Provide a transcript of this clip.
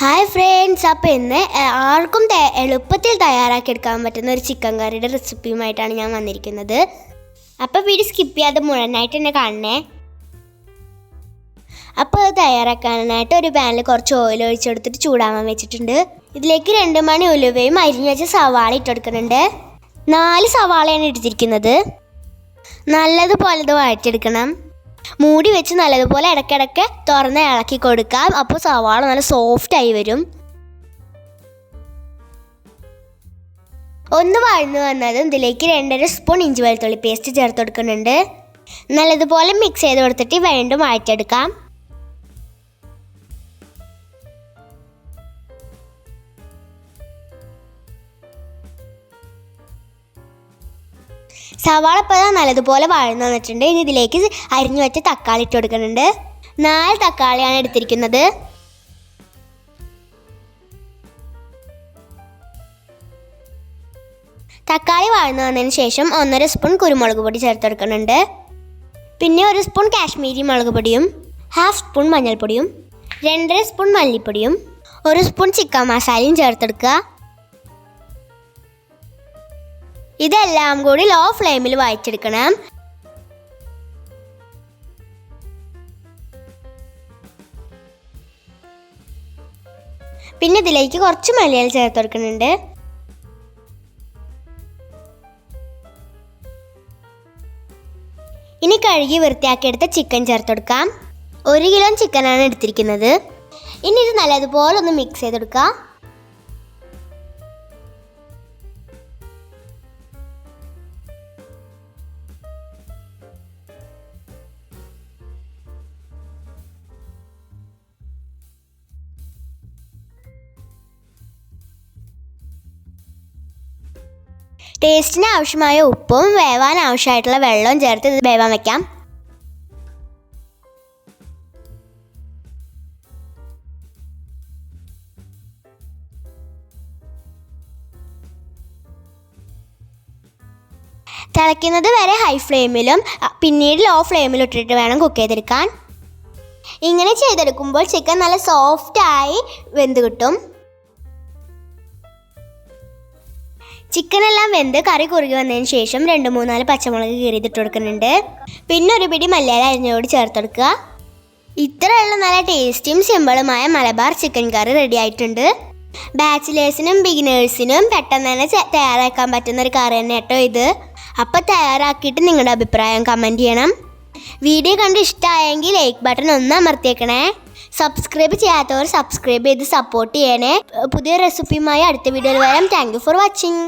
Hi friends അപ്പോൾ ഇന്ന് ആർക്കും എളുപ്പത്തിൽ തയ്യാറാക്കിയെടുക്കാൻ പറ്റുന്ന ഒരു ചിക്കൻ കറിയുടെ റെസിപ്പിയുമായിട്ടാണ് ഞാൻ വന്നിരിക്കുന്നത്. അപ്പോൾ വീഡിയോ സ്കിപ്പ് ചെയ്യാതെ മുഴുവനായിട്ട് തന്നെ കാണണേ. അപ്പോൾ അത് തയ്യാറാക്കാനായിട്ട് ഒരു പാനിൽ കുറച്ച് ഓയിൽ ഒഴിച്ചെടുത്തിട്ട് ചൂടാവാൻ വെച്ചിട്ടുണ്ട്. ഇതിലേക്ക് രണ്ട് മണി ഉലുവയും അരിഞ്ഞു വെച്ച സവാള ഇട്ടെടുക്കുന്നുണ്ട്. നാല് സവാളയാണ് എടുത്തിരിക്കുന്നത്. നല്ലതുപോലെ വഴറ്റെടുക്കണം മൂടി വെച്ച് നല്ലതുപോലെ ഇടയ്ക്കിടയ്ക്ക് തുറന്ന് ഇളക്കി കൊടുക്കാം. അപ്പോൾ സവാള നല്ല സോഫ്റ്റ് ആയി വരും. ഒന്ന് വഴന്നു വന്നതും ഇതിലേക്ക് രണ്ടര സ്പൂൺ ഇഞ്ചി വെളുത്തുള്ളി പേസ്റ്റ് ചേർത്ത് കൊടുക്കുന്നുണ്ട്. നല്ലതുപോലെ മിക്സ് ചെയ്ത് കൊടുത്തിട്ട് വീണ്ടും വഴറ്റിയെടുക്കാം. സവാള ഇപ്പോൾ നല്ലതുപോലെ വഴന്നു വന്നിട്ടുണ്ട്. ഇനി ഇതിലേക്ക് അരിഞ്ഞു വെച്ച തക്കാളി ഇട്ട് കൊടുക്കുന്നുണ്ട്. നാല് തക്കാളിയാണ് എടുത്തിരിക്കുന്നത്. തക്കാളി വാഴ്ന്നു വന്നതിന് ശേഷം ഒന്നര സ്പൂൺ കുരുമുളക് പൊടി ചേർത്ത് കൊടുക്കുന്നുണ്ട്. പിന്നെ ഒരു സ്പൂൺ കാശ്മീരി മുളക് പൊടിയും ഹാഫ് സ്പൂൺ മഞ്ഞൾപ്പൊടിയും രണ്ടര സ്പൂൺ മല്ലിപ്പൊടിയും ഒരു സ്പൂൺ ചിക്കൻ മസാലയും ചേർത്തെടുക്കുക. ഇതെല്ലാം കൂടി ലോ ഫ്ലെയിമിൽ വായിച്ചെടുക്കണം പിന്നെ ഇതിലേക്ക് കുറച്ച് മലയാളം ചേർത്ത് കൊടുക്കുന്നുണ്ട്. ഇനി കഴുകി വൃത്തിയാക്കിയെടുത്ത ചിക്കൻ ചേർത്ത് കൊടുക്കാം. ഒരു കിലോ ചിക്കനാണ് എടുത്തിരിക്കുന്നത്. ഇനി ഇത് നല്ലതുപോലെ ഒന്ന് മിക്സ് ചെയ്തെടുക്കാം. ടേസ്റ്റിന് ആവശ്യമായ ഉപ്പും വേവാൻ ആവശ്യമായിട്ടുള്ള വെള്ളവും ചേർത്ത് ഇത് വേവാൻ വെക്കാം. തിളയ്ക്കുന്നത് വരെ ഹൈ ഫ്ലെയിമിലും പിന്നീട് ലോ ഫ്ലെയിമിലും ഇട്ടിട്ട് വേണം കുക്ക് ചെയ്തെടുക്കാൻ. ഇങ്ങനെ ചെയ്തെടുക്കുമ്പോൾ ചിക്കൻ നല്ല സോഫ്റ്റായി വെന്ത് കിട്ടും. ചിക്കൻ എല്ലാം വെന്ത് കറി കുറുകി വന്നതിന് ശേഷം രണ്ട് മൂന്നാൽ പച്ചമുളക് കീറിയിട്ട് കൊടുക്കുന്നുണ്ട്. പിന്നെ ഒരു പിടി മല്ലിയില അരിഞ്ഞോട് ചേർത്തെടുക്കുക ഇത്രയുള്ള നല്ല ടേസ്റ്റിയും സിമ്പിളുമായ മലബാർ ചിക്കൻ കറി റെഡി ആയിട്ടുണ്ട്. ബാച്ചിലേഴ്സിനും ബിഗിനേഴ്സിനും പെട്ടെന്ന് തന്നെ തയ്യാറാക്കാൻ പറ്റുന്ന ഒരു കറി തന്നെ കേട്ടോ ഇത്. അപ്പോൾ തയ്യാറാക്കിയിട്ട് നിങ്ങളുടെ അഭിപ്രായം കമന്റ് ചെയ്യണം. വീഡിയോ കണ്ട് ഇഷ്ടമായെങ്കിൽ ലൈക്ക് ബട്ടൺ ഒന്ന് അമർത്തിയേക്കണേ. സബ്സ്ക്രൈബ് ചെയ്യാത്തവർ സബ്സ്ക്രൈബ് ചെയ്ത് സപ്പോർട്ട് ചെയ്യണേ. പുതിയ റെസിപ്പിയുമായി അടുത്ത വീഡിയോയിൽ വരാം. Thank for watching